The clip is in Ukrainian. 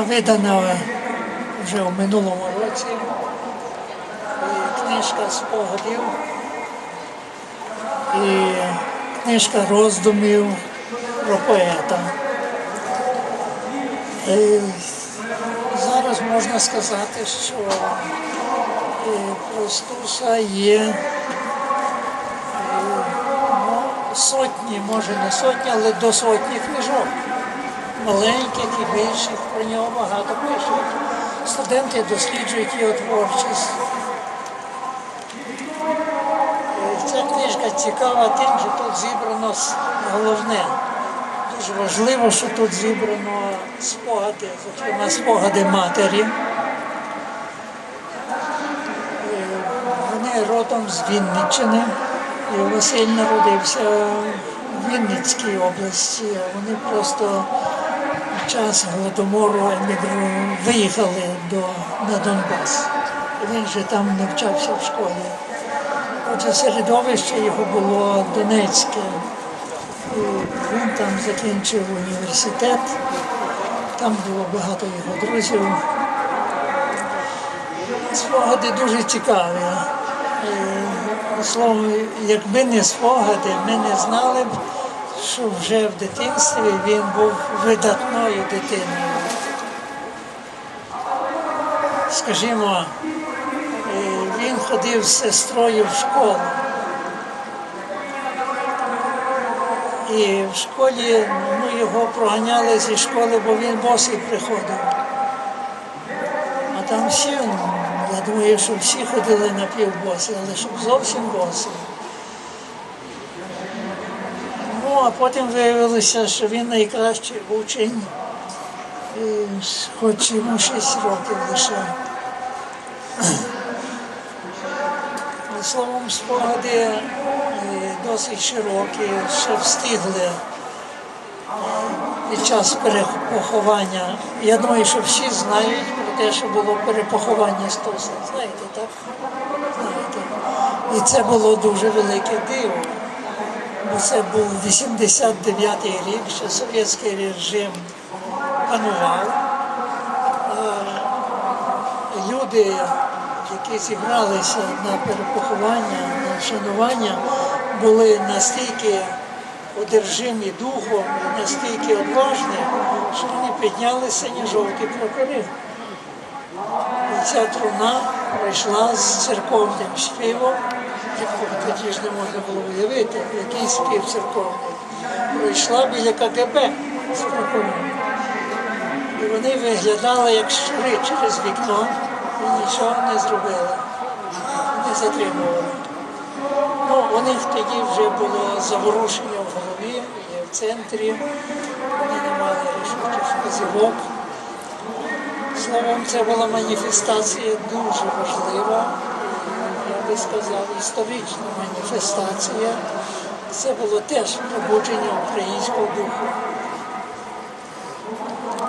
видана вже в минулому році. Книжка спогадів і книжка роздумів про поета. І зараз можна сказати, що е, про Стуса є е, ну, сотні, може не сотні, але до сотні книжок. Маленьких і більших, про нього багато пишуть. Студенти досліджують його творчість. Ця книжка цікава тим, що тут зібрано головне. Дуже важливо, що тут зібрано спогади, зокрема спогади матері. Е, Вони родом з Вінниччини. І Василь народився в Вінницькій області. Вони просто час голодомору емігру- виїхали до, на Донбас. Він же там навчався в школі. Отже, середовище його було Донецьке. Він там закінчив університет, там було багато його друзів. Спогади дуже цікаві. Е, Словом, якби не спогади, ми не знали б, що вже в дитинстві він був видатною дитиною. Скажімо, е, він ходив з сестрою в школу. І в школі ну, його проганяли зі школи, бо він босий приходив. А там всі, ну, я думаю, що всі ходили на півбосі, але щоб зовсім босий. А потім виявилося, що він найкращий учень, хоч йому 6 років лише. Словом, спогади е, досить широкі, що встигли е, під час перепоховання. Я думаю, що всі знають про те, що було перепоховання Стуса. Знаєте, так? Знаєте. І це було дуже велике диво. Це був 89-й рік, ще совєтський режим панував. Люди, які зібралися на перепоховання, на вшанування, були настільки одержимі духом, настільки одважні, що вони підняли сині-жовті прапори. І ця труна прийшла з церковним співом, тоді ж не можна було уявити, який спів церковний. Прийшла біля КГБ з прапором. І вони виглядали як щури через вікно і нічого не зробили, не затримували. Ну, у них тоді вже було заворушення в голові і в центрі. Вони не мали рішучих вказівок. Словом, це була маніфестація дуже важлива, би сказав, історична маніфестація. Це було теж пробудження українського духу.